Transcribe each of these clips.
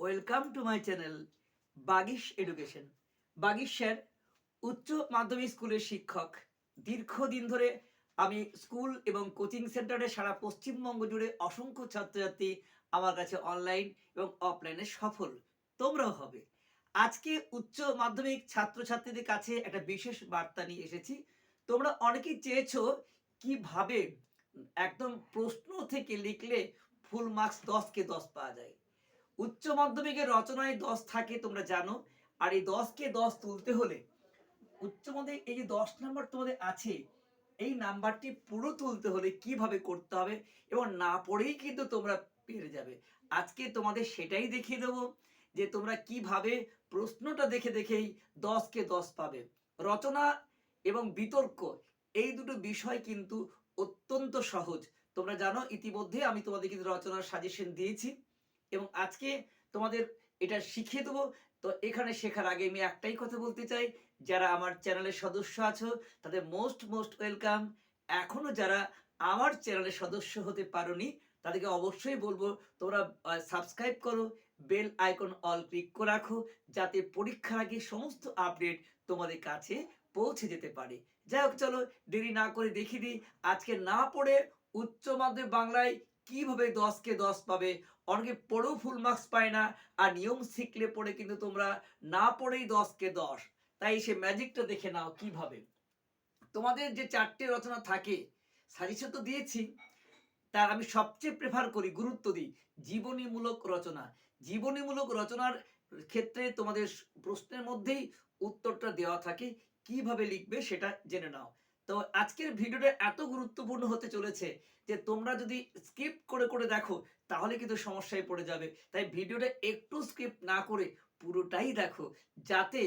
Welcome to my channel Bagish education. Bagish sir, উচ্চ মাধ্যমিক স্কুলের শিক্ষক। দীর্ঘদিন ধরে আমি স্কুল এবং কোচিং সেন্টারে সারা পশ্চিমবঙ্গ জুড়ে অসংখ্য ছাত্রছাত্রী আমার কাছে অনলাইন এবং অফলাইনে সফল। তোমরাও হবে। আজকে উচ্চ মাধ্যমিক ছাত্রছাত্রীদের কাছে একটা বিশেষ বার্তা নিয়ে এসেছি। তোমরা অনেকেই চেয়েছো কীভাবে একদম প্রশ্ন থেকে লিখলে ফুল মার্কস দশকে দশ পাওয়া যায়। উচ্চ মাধ্যমিকের রচনায় দশ থাকে, তোমরা জানো। আর এই দশকে দশ তুলতে হলে উচ্চ মাধ্যমিক, এই যে দশ নাম্বার তোমাদের আছে, এই নাম্বারটি পুরো তুলতে হলে কীভাবে করতে হবে এবং না পড়েই কিন্তু তোমরা পেরে যাবে। আজকে তোমাদের সেটাই দেখিয়ে দেবো যে তোমরা কীভাবে প্রশ্নটা দেখে দেখেই দশকে দশ পাবে। রচনা এবং বিতর্ক, এই দুটো বিষয় কিন্তু অত্যন্ত সহজ। তোমরা জানো, ইতিমধ্যে আমি তোমাদের কিন্তু রচনার সাজেশন দিয়েছি। এবং আজকে তোমাদের এটা শিখিয়ে দেবো। তো এখানে শেখার আগে আমি একটাই কথা বলতে চাই, যারা আমার চ্যানেলের সদস্য আছো, তাদের মোস্ট মোস্ট ওয়েলকাম এখনও যারা আমার চ্যানেলের সদস্য হতে পারোনি, তাদেরকে অবশ্যই বলব, তোমরা সাবস্ক্রাইব করো বেল আইকন অল ক্লিক করে রাখো, যাতে পরীক্ষার আগে সমস্ত আপডেট তোমাদের কাছে পৌঁছে যেতে পারে। যাই হোক, চলো দেরি না করে দেখিয়ে দিই। আজকে না পড়ে উচ্চ মাধ্যমিক বাংলায় কীভাবে দশকে দশ পাবে? অনেকে পড়েও ফুল মার্কস পায় না, আর নিয়ম শিখলে পড়ে কিন্তু তোমরা না পড়েই দশকে দশ। তাই সে ম্যাজিকটা দেখে নাও কীভাবে। তোমাদের যে চারটে রচনা থাকে সাজেশন তো দিয়েছি, তার আমি সবচেয়ে প্রেফার করি, গুরুত্ব দিই, জীবনীমূলক রচনা। জীবনীমূলক রচনার ক্ষেত্রে তোমাদের প্রশ্নের মধ্যেই উত্তরটা দেওয়া থাকে, কীভাবে লিখবে সেটা জেনে নাও। তো আজকের ভিডিওটা এত গুরুত্বপূর্ণ হতে চলেছে যে তোমরা যদি স্কিপ করে করে দেখো, তাহলে কিন্তু সমস্যায় পড়ে যাবে। তাই ভিডিওটা একটু স্কিপ না করে পুরোটাই দেখো, যাতে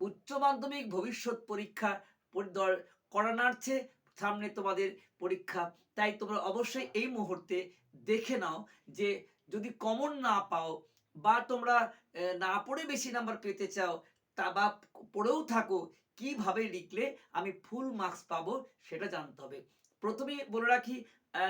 উচ্চ মাধ্যমিক ভবিষ্যৎ পরীক্ষা পরি- করা নাড়ছে সামনে তোমাদের পরীক্ষা। তাই তোমরা অবশ্যই এই মুহূর্তে দেখে নাও যে যদি কমন না পাও বা তোমরা না পড়ে বেশি নাম্বার পেতে চাও, তা বা পড়েও থাকো কীভাবে লিখলে আমি ফুল মার্কস পাবো সেটা জানতে হবে। প্রথমে বলে রাখি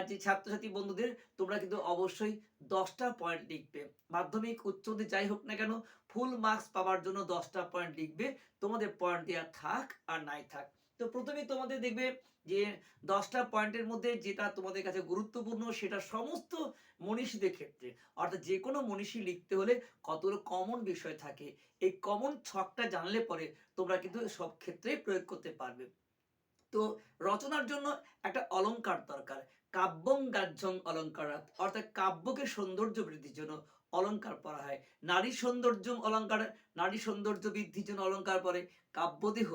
যে ছাত্রছাত্রী বন্ধুদের, তোমরা কিন্তু অবশ্যই দশটা পয়েন্ট লিখবে। মাধ্যমিক উচ্চ মাধ্যমিক যাই হোক না কেন ফুল মার্কস পাওয়ার জন্য দশটা পয়েন্ট লিখবে। তোমাদের পয়েন্ট দেওয়া থাক আর নাই থাক। তো প্রথমে তোমাদের দেখবে যে দশটা পয়েন্টের মধ্যে যেটা তোমাদের কাছে গুরুত্বপূর্ণ, সেটা সমস্ত মনীষীদের ক্ষেত্রে। অর্থাৎ যে কোনো মনীষী লিখতে হলে কতগুলো কমন বিষয় থাকে, এই কমন ছকটা জানলে পরে তোমরা কিন্তু সব ক্ষেত্রেই প্রয়োগ করতে পারবে। তো রচনার জন্য একটা অলংকার দরকার, কাব্যং গাহ্যং অলঙ্কার অর্থাৎ কাব্যকে সৌন্দর্য বৃদ্ধির জন্য অলংকার পড়া হয়। নারী সৌন্দর্য অলংকার, নারী সৌন্দর্য বৃদ্ধির জন্য অলংকার পরে কাব্যদেহ,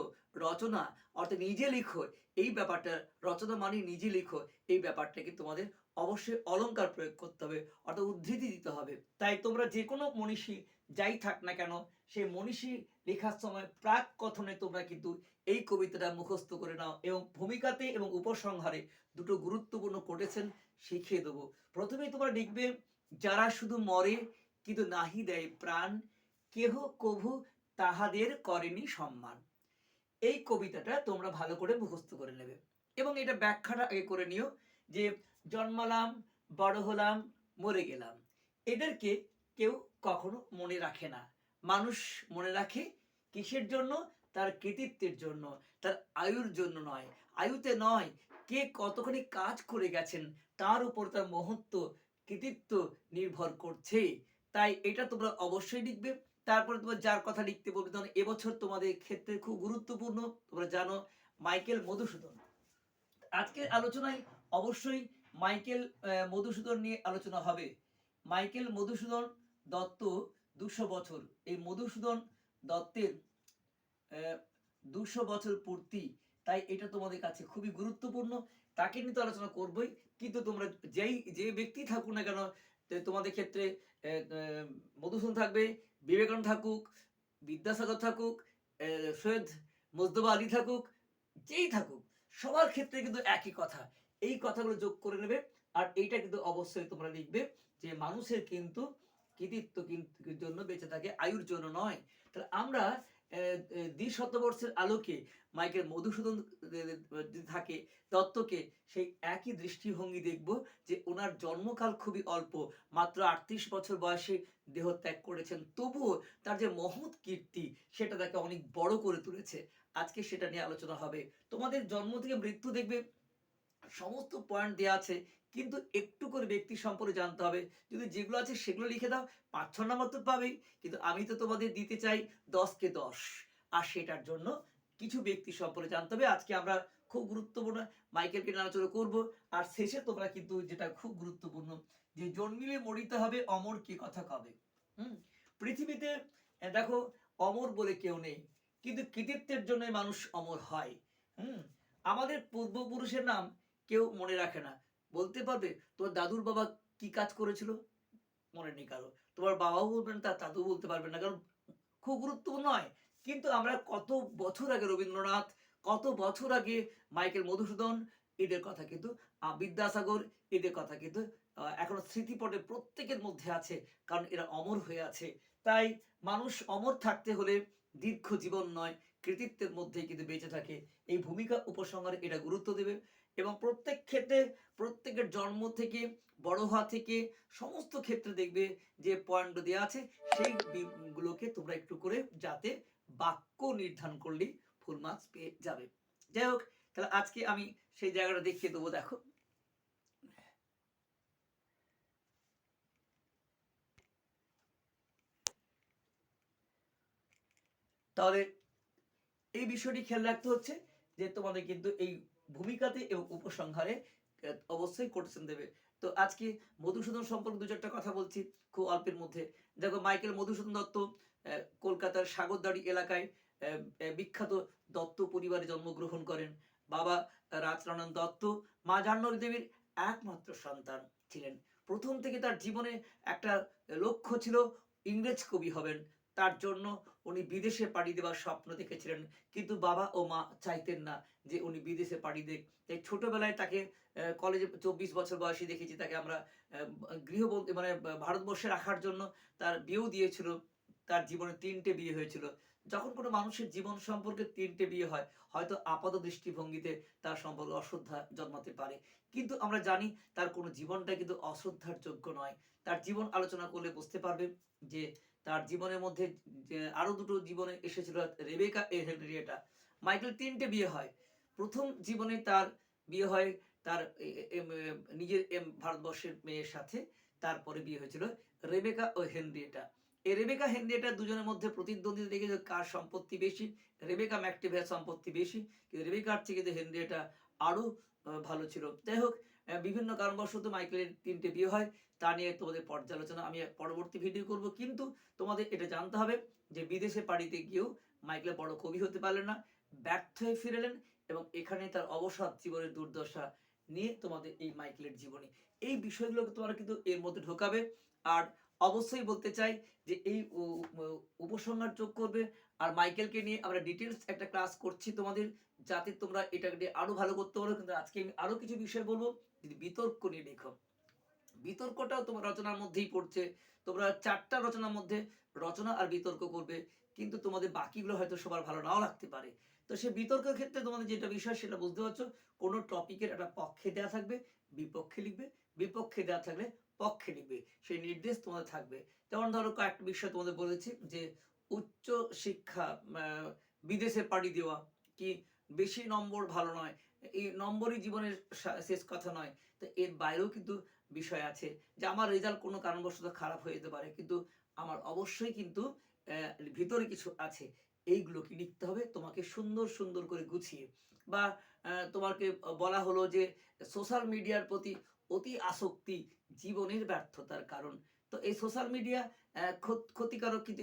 রচনা, অর্থাৎ নিজে লিখো, এই ব্যাপারটা, রচনা মানে নিজে লিখো, এই ব্যাপারটাকে তোমাদের অবশ্যই অলংকার প্রয়োগ করতে হবে, অর্থাৎ উদ্ধৃতি দিতে হবে। তাই তোমরা যে কোনো মনীষী, যাই থাক না কেন, সেই মনীষী লেখার সময় প্রাক কথনে তোমরা কিন্তু এই কবিতাটা মুখস্থ করে নাও এবং ভূমিকাতে এবং উপসংহারে দুটো গুরুত্বপূর্ণ কোটেশন শিখিয়ে দেবো। প্রথমেই তোমরা লিখবে যারা শুধু মরে, কিন্তু নাহি দেয় প্রাণ, কেহ কভু তাহাদের করেনি সম্মান। এই কবিতাটা তোমরা ভালো করে মুখস্থ করে নেবে। এবং এটা ব্যাখ্যাটা আগে করে নিও যে, জন্মালাম, বড় হলাম, মরে গেলাম। এদেরকে কেউ কখনো মনে রাখে না। মানুষ মনে রাখে কিসের জন্য? তার কৃতিত্বের জন্য, তার আয়ুর জন্য নয়। আয়ুতে নয়, কে কতখানি কাজ করে গেছেন, তার উপর তার মহত্ব কৃতিত্ব নির্ভর করছে। তাই এটা তোমরা অবশ্যই লিখবে। তারপরে তোমার যার কথা লিখতে বলবে তখন এবছর তোমাদের ক্ষেত্রে খুব গুরুত্বপূর্ণ। তোমরা জানো মাইকেল মধুসূদন। আজকের আলোচনায় অবশ্যই মাইকেল মধুসূদন নিয়ে আলোচনা হবে। মাইকেল মধুসূদন দত্ত দুশো বছর। এই মধুসূদন দত্তের দুশো বছর পূর্তি। তাই এটা তোমাদের কাছে খুবই গুরুত্বপূর্ণ। তাকে নিয়ে তো আলোচনা করবই, কিন্তু তোমরা যেই যে ব্যক্তি থাকুক না কেন তোমাদের ক্ষেত্রে মধুসূদন থাকবে, বিবেকানন্দ থাকুক, বিদ্যাসাগর থাকুক সৈয়দ মোজদবা আলী থাকুক, যেই থাকুক, সবার ক্ষেত্রে কিন্তু একই কথা। এই কথাগুলো যোগ করে নেবে, আর এইটা কিন্তু অবশ্যই তোমরা লিখবে যে মানুষের কিন্তু কৃতিত্ব কিন্তু জন্য বেঁচে থাকে, আয়ুর জন্য নয়। তাহলে আমরা দ্বি শতবর্ষের আলোকে মাইকেল মধুসূদন থাকে, দত্তকে সেই একই দৃষ্টিভঙ্গি দেখব যে ওনার জন্মকাল খুবই অল্প, মাত্র আটত্রিশ বছর বয়সে দেহত্যাগ করেছেন। তবুও তার যে মহৎ কীর্তি, সেটা তাকে অনেক বড় করে তুলেছে। আজকে সেটা নিয়ে আলোচনা হবে। তোমাদের জন্ম থেকে মৃত্যু দেখবে, সমস্ত পয়েন্ট দেওয়া আছে কিন্তু একটু করে ব্যক্তি সম্পর্কে জানতে হবে। যদি যেগুলো আছে সেগুলো লিখে দাও, পাঁচ ছ নাম্বার তো পাবেই। কিন্তু আমি তো তোমাদের দিতে চাই দশকে দশ। আর সেটার জন্য কিছু ব্যক্তি সম্পর্কে জানতে হবে। আজকে আমরা খুব গুরুত্বপূর্ণ মাইকেলকে আলোচনা করব। আর শেষে তোমরা কিন্তু যেটা খুব গুরুত্বপূর্ণ, যে জন্মিলে মরিতে হবে অমর কি কথা কবে? হুম? পৃথিবীতে দেখো, অমর বলে কেউ নেই। কিন্তু কৃতিত্বের জন্য মানুষ অমর হয়। হুম? আমাদের পূর্বপুরুষের নাম কেউ মনে রাখে না। বলতে পারবে? তোমার দাদুর বাবা কি কাজ করেছিল? মনে নেই কারও। তোমার বাবাও বলবেন তার দাদু বলতে পারবে না, কারণ খুব গুরুত্বপূর্ণ নয়। কিন্তু আমরা কত বছর আগে রবীন্দ্রনাথ, কত বছর আগে মাইকেল মধুসূদন, এদের কথা কিন্তু বিদ্যাসাগর, এদের কথা কিন্তু এখনও স্মৃতিপটে প্রত্যেকের মধ্যে আছে, কারণ এরা অমর হয়ে আছে। তাই মানুষ অমর থাকতে হলে দীর্ঘ জীবন নয়, কৃতিত্বের মধ্যে কিন্তু বেঁচে থাকে। এই ভূমিকা উপসংহারে এটা গুরুত্ব দেবে। এবং প্রত্যেক ক্ষেত্রে, প্রত্যেকের জন্ম থেকে, বড় হওয়া থেকে সমস্ত ক্ষেত্রে দেখবে যে পয়েন্ট দেওয়া আছে, সেই গুলোকে তোমরা একটু করে যাতে বাক্য নির্ধারণ করলেই ফুল মার্কস পেয়ে যাবে। যাই হোক, তাহলে আজকে আমি সেই জায়গাটা দেখিয়ে দেবো, দেখো। তাহলে এই বিষয়টি খেয়াল রাখতে হচ্ছে যে তোমাদের কিন্তু এই ভূমিকাতে এবং উপসংহারে অবশ্যই কোটেশন দেবে। তো আজকে মধুসূদন সম্পর্কে দু চারটা কথা বলছি খুব অল্পের মধ্যে। দেখো মাইকেল মধুসূদন দত্ত কলকাতার সাগরদাড়ি এলাকায় বিখ্যাত দত্ত পরিবারে জন্মগ্রহণ করেন। বাবা রাজরানন্দ দত্ত, মা জাহ্নবী দেবীর একমাত্র সন্তান ছিলেন। প্রথম থেকে তার জীবনে একটা লক্ষ্য ছিল ইংরেজ কবি হবেন। তার জন্য উনি বিদেশে পাড়ি দেওয়ার স্বপ্ন দেখেছিলেন। কিন্তু বাবা ও মা চাইতেন না যে উনি বিদেশে পাড়ি দেখ তাই ছোটবেলায় তাকে কলেজে চব্বিশ বছর বয়সী দেখেছি তাকে আমরা গৃহবন্দী মানে ভারতবর্ষে রাখার জন্য তার বিয়েও দিয়েছিল। তার জীবনে তিনটে বিয়ে হয়েছিল। যখন কোনো মানুষের জীবন সম্পর্কে তিনটে বিয়ে হয়, হয়তো আপাত দৃষ্টিভঙ্গিতে তার সম্পর্কে অশ্রদ্ধা জন্মাতে পারে। কিন্তু আমরা জানি তার কোনো জীবনটা কিন্তু অশ্রদ্ধার যোগ্য নয়। তার জীবন আলোচনা করলে বুঝতে পারবে যে তার জীবনের মধ্যে যে আরও দুটো জীবনে এসেছিল রেবেকা হেনরিয়েটা মাইকেল তিনটে বিয়ে হয়। প্রথম জীবনে তার বিয়ে হয় তার নিজের ভারতবর্ষের মেয়ের সাথে। তারপরে বিয়ে হয়েছিল রেবেকা ও হেনরিয়েটা। এই রেবেকা, হেনরিয়েটা দুজনের মধ্যে প্রতিদ্বন্দ্বিতা দেখে যে কার সম্পত্তি বেশি, রেবেকা ম্যাকটিভের সম্পত্তি বেশি, কিন্তু রেবেকার থেকে কিন্তু হেনরিয়েটা আরও ভালো ছিল। যাই হোক বিভিন্ন কারণবশত মাইকেলের তিনটে বিয়ে হয়। তা নিয়ে তোমাদের পর্যালোচনা আমি পরবর্তী ভিডিও করব। কিন্তু তোমাদের এটা জানতে হবে যে বিদেশে পাড়িতে গিয়েও মাইকেল বড় কবি হতে পারলেন না, ব্যর্থ হয়ে ফিরেলেন এবং এখানে তার অবসাদ জীবনের দুর্দশা নিয়ে তোমাদের এই মাইকেলের জীবনী। এই বিষয়গুলোকে তোমরা কিন্তু এর মধ্যে ঢোকাবে। আর অবশ্যই বলতে চাই যে এই উপসংহার যোগ করবে। আর মাইকেলকে নিয়ে আমরা ডিটেলস একটা ক্লাস করছি তোমাদের, যাতে তোমরা এটাকে নিয়ে আরও ভালো করতে পারো। কিন্তু আজকে আমি আরও কিছু বিষয় বলব, যদি বিতর্ক নিয়ে লেখো বিতর্কটাও তোমার রচনার মধ্যেই পড়ছে। তোমরা চারটা রচনার মধ্যে রচনা আর বিতর্ক করবে, কিন্তু তোমাদের বাকিগুলো হয়তো সবার ভালো নাও লাগতে পারে। তো সে বিতর্কের ক্ষেত্রে তোমাদের যেটা বিষয় সেটা বুঝতে পারছ, কোনো টপিকের একটা পক্ষে দেওয়া থাকবে, বিপক্ষে লিখবে, বিপক্ষে দেওয়া থাকলে পক্ষে লিখবে, সেই নির্দেশ তোমাদের থাকবে। যেমন ধরো কয়েকটা বিষয় তোমাদের বলেছি যে উচ্চ শিক্ষা বিদেশে পাড়ি দেওয়া, কি বেশি নম্বর ভালো নয়, এই নম্বরই জীবনের শেষ কথা নয়। তো এর বাইরেও কিন্তু বিষয় আছে যে আমার রেজাল্ট কোনো কারণবশত খারাপ হয়ে যেতে পারে। কিন্তু আমার অবশ্যই কিন্তু ভিতরে কিছু আছে। এইগুলোকে লিখতে হবে, তোমাকে সুন্দর সুন্দর করে গুছিয়ে। বা তোমাকে বলা হলো যে সোশ্যাল মিডিয়ার প্রতি অতি আসক্তি জীবনের ব্যর্থতার কারণ। তো এই সোশ্যাল মিডিয়া ক্ষতিকারক কিন্তু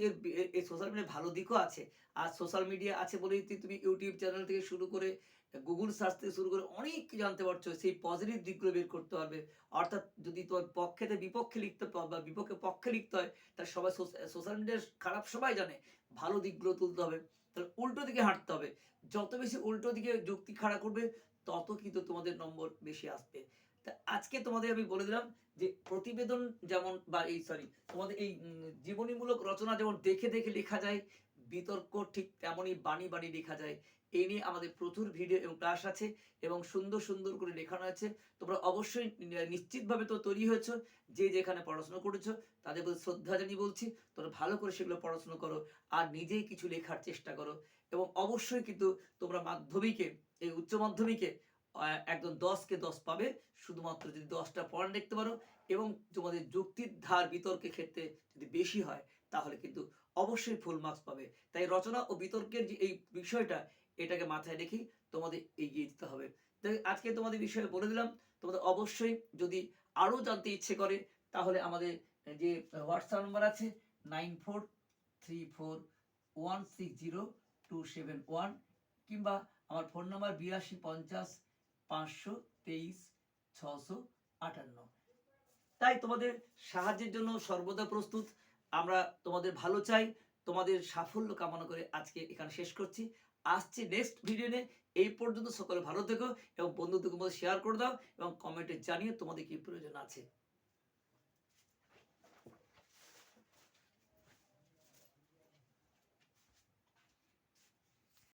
এই সোশ্যাল মিডিয়া ভালো দিকও আছে। আর সোশ্যাল মিডিয়া আছে বলেই তুমি ইউটিউব চ্যানেল থেকে শুরু করে গুগল সার্চ থেকে শুরু করে অনেক কিছু জানতে পারছ, সেই পজিটিভ দিকগুলো বের করতে পারবে। অর্থাৎ যদি তোমার পক্ষেতে বিপক্ষে লিখতে বা বিপক্ষে পক্ষে লিখতে হয়, তাহলে সবাই সোশ্যাল মিডিয়ার খারাপ সবাই জানে, ভালো দিকগুলো তুলতে হবে। তাহলে উল্টো দিকে হাঁটতে হবে। যত বেশি উল্টো দিকে যুক্তি খাড়া করবে, তত কিন্তু তোমাদের নম্বর বেশি আসবে। তা আজকে তোমাদের আমি বলে দিলাম যে প্রতিবেদন যেমন বা এই সরি তোমাদের এই জীবনীমূলক রচনা যেমন দেখে দেখে লেখা যায়, বিতর্ক ঠিক তেমনই বাণী বাণী লেখা যায় এই নিয়ে আমাদের প্রচুর ভিডিও এবং ক্লাস আছে এবং সুন্দর সুন্দর করে লেখানো আছে। তোমরা অবশ্যই নিশ্চিতভাবে তো তৈরি হয়েছো যে যেখানে পড়াশোনা করেছ, তাদের প্রতি শ্রদ্ধা জানিয়ে বলছি, তোমরা ভালো করে সেগুলো পড়াশোনা করো আর নিজেই কিছু লেখার চেষ্টা করো। এবং অবশ্যই কিন্তু তোমরা মাধ্যমিকে, এই উচ্চ মাধ্যমিকে একদম দশকে দশ পাবে। শুধুমাত্র যদি দশটা পয়েন্ট দেখতে পারো এবং তোমাদের যুক্তির ধার বিতর্কের ক্ষেত্রে যদি বেশি হয়, তাহলে কিন্তু অবশ্যই ফুল মার্কস পাবে। তাই রচনা ও বিতর্কের যে এই বিষয়টা, এটাকে মাথায় রেখেই তোমাদের এগিয়ে যেতে হবে। তাই আজকে তোমাদের বিষয়ে বলে দিলাম, তোমাদের অবশ্যই যদি আরও জানতে ইচ্ছে করে, তাহলে আমাদের যে হোয়াটসঅ্যাপ নাম্বার আছে nine four three four one six zero two seven one কিংবা আমার ফোন নাম্বার বিরাশি পঞ্চাশ পাঁচশো তেইশ, ছশো আটান্ন। তাই তোমাদের সাহায্যের জন্য সর্বদা প্রস্তুত। আমরা তোমাদের ভালো চাই, তোমাদের সাফল্য কামনা করে আজকে এখানে শেষ করছি। আসছি নেক্সট ভিডিও নিয়ে এই পর্যন্ত সকলে ভালো থেকো এবং বন্ধুদের মধ্যে শেয়ার করে দাও এবং কমেন্টে জানিয়ে তোমাদের কি প্রয়োজন আছে।